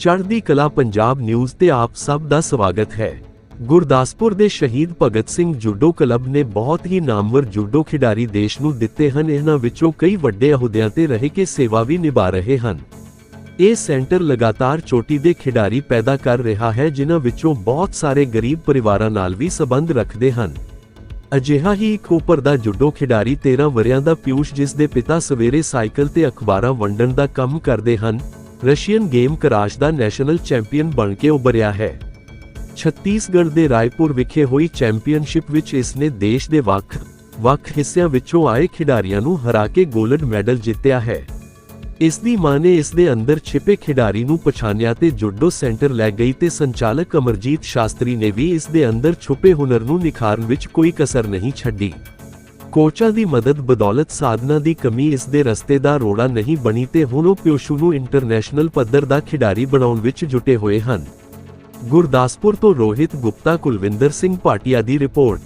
ਚੜ੍ਹਦੀ ਕਲਾ ਪੰਜਾਬ ਨਿਊਜ਼ ਤੇ ਆਪ ਸਭ ਦਾ ਸਵਾਗਤ ਹੈ। ਗੁਰਦਾਸਪੁਰ ਦੇ ਸ਼ਹੀਦ ਭਗਤ ਸਿੰਘ ਜੂਡੋ ਕਲੱਬ ਨੇ ਬਹੁਤ ਹੀ ਨਾਮਵਰ ਜੂਡੋ ਖਿਡਾਰੀ ਦੇਸ਼ ਨੂੰ ਦਿੱਤੇ ਹਨ। ਇਹਨਾਂ ਵਿੱਚੋਂ ਕਈ ਵੱਡੇ ਅਹੁਦਿਆਂ ਤੇ ਰਹਿ ਕੇ ਸੇਵਾ ਵੀ ਨਿਭਾ ਰਹੇ ਹਨ। ਇਹ ਸੈਂਟਰ ਲਗਾਤਾਰ ਚੋਟੀ ਦੇ ਖਿਡਾਰੀ ਪੈਦਾ ਕਰ ਰਿਹਾ ਹੈ, ਜਿਨ੍ਹਾਂ ਵਿੱਚੋਂ ਬਹੁਤ ਸਾਰੇ ਗਰੀਬ ਪਰਿਵਾਰਾਂ ਨਾਲ ਵੀ ਸਬੰਧ ਰੱਖਦੇ ਹਨ। ਅਜਿਹਾ ਹੀ ਇੱਕ ਉਪਰ ਦਾ ਜੁੱਡੋ ਖਿਡਾਰੀ 13 ਵਰਿਆਂ ਦਾ ਪਿਊਸ਼, ਜਿਸ ਦੇ ਪਿਤਾ ਸਵੇਰੇ ਸਾਈਕਲ ਤੇ ਅਖਬਾਰਾਂ ਵੰਡਣ ਦਾ ਕੰਮ ਕਰਦੇ ਹਨ। ਰਸ਼ੀਅਨ ਗੇਮ ਕਰਾਸ਼ ਦਾ ਨੈਸ਼ਨਲ ਚੈਂਪੀਅਨ ਬਣ ਕੇ ਉਭਰਿਆ ਹੈ। ਛੱਤੀਸਗੜ੍ਹ ਦੇ ਰਾਏਪੁਰ ਵਿਖੇ ਹੋਈ ਚੈਂਪੀਅਨਸ਼ਿਪ ਵਿੱਚ ਇਸ ਨੇ ਦੇਸ਼ ਦੇ ਵੱਖ ਵੱਖ ਹਿੱਸਿਆਂ ਵਿੱਚੋਂ ਆਏ ਖਿਡਾਰੀਆਂ ਨੂੰ ਹਰਾ ਕੇ 골ਡ ਮੈਡਲ ਜਿੱਤਿਆ ਹੈ। ਇਸ ਦੀ ਮਾਂ ਨੇ ਇਸ ਦੇ ਅੰਦਰ ਛਿਪੇ ਖਿਡਾਰੀ ਨੂੰ ਪਛਾਣਿਆ ਤੇ ਜੁੱਡੋ ਸੈਂਟਰ ਲੈ ਗਈ ਤੇ ਸੰਚਾਲਕ ਅਮਰਜੀਤ ਸ਼ਾਸਤਰੀ ਨੇ ਵੀ ਇਸ ਦੇ ਅੰਦਰ ਛੁਪੇ ਹੁਨਰ ਨੂੰ ਨਿਖਾਰਨ ਵਿੱਚ ਕੋਈ ਕਸਰ ਨਹੀਂ ਛੱਡੀ। ਕੋਚਾਂ ਦੀ ਮਦਦ ਬਦੌਲਤ ਸਾਧਨਾ ਦੀ ਕਮੀ ਇਸ ਦੇ ਰਸਤੇ ਦਾ ਰੋੜਾ ਨਹੀਂ ਬਣੀ ਤੇ ਹੁਣ ਉਹ ਪਿਓਸ਼ੂ ਨੂੰ ਇੰਟਰਨੈਸ਼ਨਲ ਪੱਧਰ ਦਾ ਖਿਡਾਰੀ ਬਣਾਉਣ ਵਿੱਚ ਜੁਟੇ ਹੋਏ ਹਨ। ਗੁਰਦਾਸਪੁਰ ਤੋਂ ਰੋਹਿਤ ਗੁਪਤਾ, ਕੁਲਵਿੰਦਰ ਸਿੰਘ ਭਾਟੀਆ ਦੀ ਰਿਪੋਰਟ।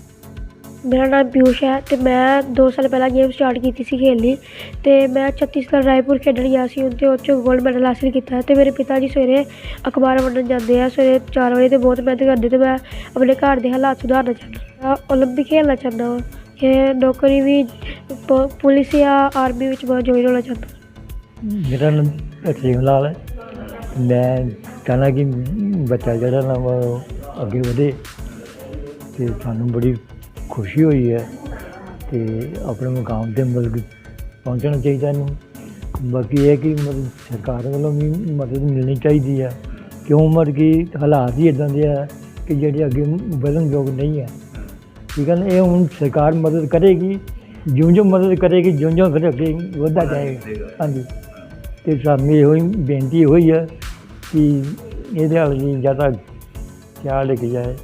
ਮੇਰਾ ਨਾਮ ਪਿਊਸ਼ ਹੈ ਤੇ ਮੈਂ 2 ਸਾਲ ਪਹਿਲਾਂ ਗੇਮ ਸਟਾਰਟ ਕੀਤੀ ਸੀ ਖੇਡਣੀ ਤੇ ਮੈਂ ਛੱਤੀਸਗੜ੍ਹ ਰਾਏਪੁਰ ਖੇਡਣ ਗਿਆ ਸੀ ਉੱਥੇ ਉਹ ਗੋਲਡ ਮੈਡਲ ਹਾਸਿਲ ਕੀਤਾ ਹੈ ਤੇ ਮੇਰੇ ਪਿਤਾ ਜੀ ਸਵੇਰੇ ਅਖਬਾਰ ਵੰਡਣ ਜਾਂਦੇ ਆ, ਸਵੇਰੇ 4 ਵਜੇ ਤੇ ਬਹੁਤ ਮਿਹਨਤ ਕਰਦੇ ਤੇ ਮੈਂ ਆਪਣੇ ਘਰ ਦੇ ਹਾਲਾਤ ਸੁਧਾਰਨਾ ਚਾਹੁੰਦਾ ਓਲੰਪਿਕ ਖੇਡਣਾ ਚਾਹੁੰਦਾ ਹਾਂ ਇਹ ਨੌਕਰੀ ਵੀ ਪ- ਪੁਲਿਸ ਜਾਂ ਆਰਮੀ ਵਿੱਚ ਬਹੁਤ ਜੁਆਇਨ ਹੋਣਾ ਚਾਹੁੰਦਾ। ਮੇਰਾ ਨਾਮ ਅਸੀਮ ਲਾਲ ਹੈ। ਮੈਂ ਚਾਹੁੰਦਾ ਕਿ ਬੱਚਾ ਜਿਹੜਾ ਨਾ ਵਾ, ਉਹ ਅੱਗੇ ਵਧੇ ਤੇ ਸਾਨੂੰ ਬੜੀ ਖੁਸ਼ੀ ਹੋਈ ਹੈ ਤੇ ਆਪਣੇ ਮੁਕਾਮ ਤੇ ਮਤਲਬ ਕਿ ਪਹੁੰਚਣਾ ਚਾਹੀਦਾ ਇਹਨੂੰ। ਬਾਕੀ ਇਹ ਕਿ ਮਤਲਬ ਸਰਕਾਰ ਵੱਲੋਂ ਵੀ ਮਦਦ ਮਿਲਣੀ ਚਾਹੀਦੀ ਹੈ। ਕਿਉਂ ਮਤਲਬ ਕਿ ਹਾਲਾਤ ਹੀ ਇਦਾਂ ਦੇ ਆ ਕਿ ਜਿਹੜੇ ਅੱਗੇ ਵਧਣ ਯੋਗ ਨਹੀਂ ਹੈ। ਠੀਕ ਹੈ ਨਾ ਇਹ ਹੁਣ ਸਰਕਾਰ ਮਦਦ ਕਰੇਗੀ ਜਿਉਂ ਜਿਉਂ ਮਦਦ ਕਰੇਗੀ ਜਿਉਂ ਜਿਉਂ ਫਿਰ ਅੱਗੇ ਵਧਦਾ ਜਾਏਗਾ। ਹਾਂਜੀ। ਤੇ ਸਾਨੂੰ ਇਹੋ ਹੀ ਬੇਨਤੀ ਹੋਈ ਹੈ ਕਿ ਇਹਦੇ ਹਾਲ ਜੀ ਜ਼ਿਆਦਾ ਖਿਆਲ ਰੱਖਿਆ ਜਾਏ।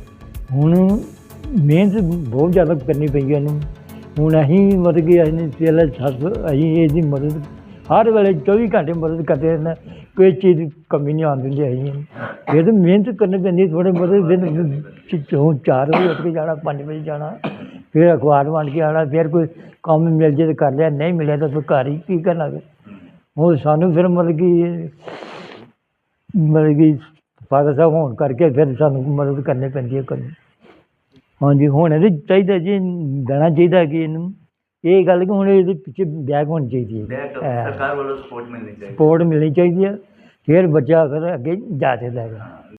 ਹੁਣ ਮਿਹਨਤ ਬਹੁਤ ਜ਼ਿਆਦਾ ਕਰਨੀ ਪਈ ਹੈ ਇਹਨੂੰ। ਹੁਣ ਅਸੀਂ ਮਤਲਬ ਕਿ ਅਸੀਂ ਪਹਿਲਾਂ ਸੱਸ ਅਸੀਂ ਇਹਦੀ ਮਦਦ ਹਰ ਵੇਲੇ 24 ਘੰਟੇ ਮਦਦ ਕਰਦੇ ਰਹਿੰਦਾ ਕੋਈ ਚੀਜ਼ ਦੀ ਕਮੀ ਨਹੀਂ ਆਉਣ ਦਿੰਦੇ ਅਸੀਂ ਇਹ ਤਾਂ ਮਿਹਨਤ ਕਰਨੀ ਪੈਂਦੀ, ਥੋੜ੍ਹੇ ਬਹੁਤੇ ਦਿਨ ਹੁਣ 4 ਵਜੇ ਉੱਠ ਕੇ ਜਾਣਾ 5 ਵਜੇ ਜਾਣਾ, ਫਿਰ ਅਖਬਾਰ ਵੰਡ ਕੇ ਆਉਣਾ, ਫਿਰ ਕੋਈ ਕੰਮ ਮਿਲ ਜੇ ਤਾਂ ਕਰ ਲਿਆ, ਨਹੀਂ ਮਿਲਿਆ ਤਾਂ ਫਿਰ ਘਰ ਹੀ ਕੀ ਕਰਨਾ ਫਿਰ? ਹੁਣ ਸਾਨੂੰ ਫਿਰ ਮਤਲਬ ਕਿ ਮਤਲਬ ਕਿ ਫਾਦਰ ਸਾਹਿਬ ਹੋਣ ਕਰਕੇ ਫਿਰ ਸਾਨੂੰ ਮਦਦ ਕਰਨੀ ਪੈਂਦੀ ਹੈ ਕਰਨੀ ਹਾਂਜੀ, ਹੁਣ ਇਹਦੇ ਚਾਹੀਦਾ ਜੀ, ਦੇਣਾ ਚਾਹੀਦਾ ਕਿ ਇਹਨੂੰ। ਇਹ ਗੱਲ ਕਿ ਹੁਣ ਇਹਦੇ ਪਿੱਛੇ ਬੈਗ ਹੋਣੀ ਚਾਹੀਦੀ ਹੈ। ਬੈਕ। ਸਰਕਾਰ ਵੱਲੋਂ ਸਪੋਰਟ ਮਿਲਣੀ ਚਾਹੀਦੀ ਸਪੋਰਟ ਮਿਲਣੀ ਚਾਹੀਦੀ ਹੈ। ਫਿਰ ਬੱਚਾ ਫਿਰ ਅੱਗੇ ਜਾ ਸਕਦਾ ਹੈਗਾ।